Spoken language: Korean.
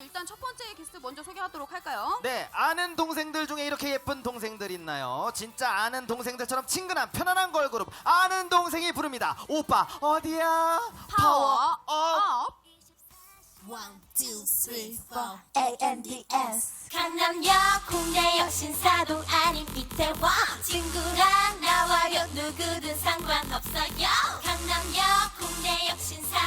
일단 첫 번째 게스트 먼저 소개하도록 할까요? 네, 아는 동생들 중에 이렇게 예쁜 동생들 있나요? 진짜 아는 동생들처럼 친근한 편안한 걸그룹 아는 동생이 부릅니다. 오빠 어디야? 파워 업. 업. One, two, three, four. ANDS 강남역, 홍대역, 신사동 아닌 이태원 친구랑 나와요 누구든 상관없어요 강남역, 홍대역, 신사